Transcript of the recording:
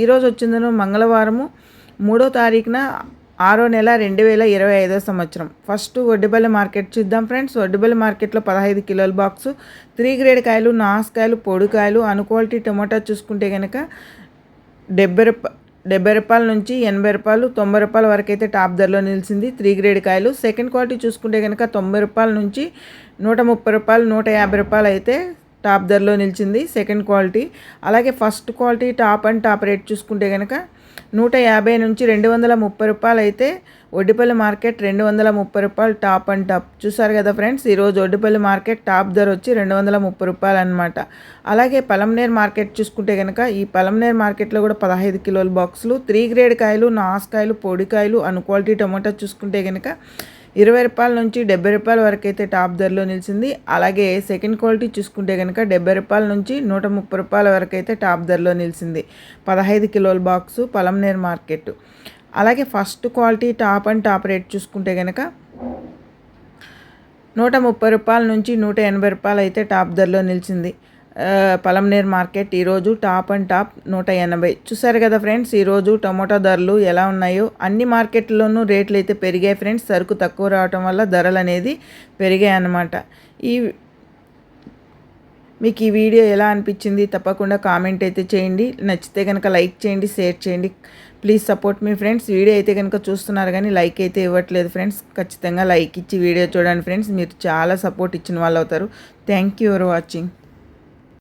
ఈరోజు వచ్చిందను మంగళవారము మూడో తారీఖున ఆరో నెల రెండు వేల ఇరవై ఐదో సంవత్సరం. ఫస్ట్ వడ్డిపల్లి మార్కెట్ చూద్దాం ఫ్రెండ్స్. వడ్డిపల్లి మార్కెట్లో పదహైదు కిలోల బాక్సు త్రీ గ్రేడ్ కాయలు నాసుకాయలు పొడికాయలు అనుక్వాలిటీ టొమాటో చూసుకుంటే కనుక డెబ్బై రూపా డెబ్బై రూపాయల నుంచి ఎనభై రూపాయలు తొంభై రూపాయల వరకు అయితే టాప్ ధరలో నిలిచింది త్రీ గ్రేడ్ కాయలు. సెకండ్ క్వాలిటీ చూసుకుంటే కనుక తొంభై రూపాయల నుంచి నూట ముప్పై రూపాయలు నూట యాభై రూపాయలు అయితే టాప్ ధరలో నిలిచింది సెకండ్ క్వాలిటీ. అలాగే first quality top and top rate చూసుకుంటే కనుక నూట యాభై నుంచి రెండు వందల ముప్పై రూపాయలు అయితే ఒడ్డిపల్లి మార్కెట్ రెండు వందల ముప్పై రూపాయలు టాప్ అండ్ టాప్. చూసారు కదా ఫ్రెండ్స్ ఈరోజు ఒడ్డిపల్లి మార్కెట్ టాప్ ధర వచ్చి రెండు వందల ముప్పై రూపాయలు అనమాట అలాగే పలంనేర్ మార్కెట్ చూసుకుంటే కనుక ఈ పలంనేర్ మార్కెట్లో కూడా పదహైదు కిలోల బాక్సులు త్రీ గ్రేడ్ కాయలు నాసుకాయలు పొడికాయలు అను క్వాలిటీ టమాటా చూసుకుంటే కనుక ఇరవై రూపాయల నుంచి డెబ్బై రూపాయల వరకు అయితే టాప్ ధరలో నిలిచింది. అలాగే సెకండ్ క్వాలిటీ చూసుకుంటే కనుక డెబ్బై రూపాయల నుంచి నూట ముప్పై రూపాయల వరకు అయితే టాప్ ధరలో నిలిచింది. పదహైదు కిలోల బాక్సు పలంనేర్ మార్కెట్. అలాగే first quality top and top rate చూసుకుంటే కనుక నూట ముప్పై రూపాయల నుంచి నూట ఎనభై రూపాయలు అయితే టాప్ ధరలో నిలిచింది. పలంనేర్ మార్కెట్ ఈరోజు టాప్ అండ్ టాప్ నూట ఎనభై. చూసారు కదా ఫ్రెండ్స్ ఈరోజు టమోటా ధరలు ఎలా ఉన్నాయో? అన్ని మార్కెట్లోనూ రేట్లు అయితే పెరిగాయి ఫ్రెండ్స్. సరుకు తక్కువ రావటం వల్ల ధరలు అనేది పెరిగాయి అన్నమాట. ఈ మీకు ఈ వీడియో ఎలా అనిపించింది? తప్పకుండా కామెంట్ అయితే చేయండి. నచ్చితే కనుక లైక్ చేయండి షేర్ చేయండి. ప్లీజ్ సపోర్ట్ మీ ఫ్రెండ్స్. వీడియో అయితే కనుక చూస్తున్నారు కానీ లైక్ అయితే ఇవ్వట్లేదు ఫ్రెండ్స్. ఖచ్చితంగా లైక్ ఇచ్చి వీడియో చూడండి ఫ్రెండ్స్. మీరు చాలా సపోర్ట్ ఇచ్చిన వాళ్ళు అవుతారు. Thank you for watching.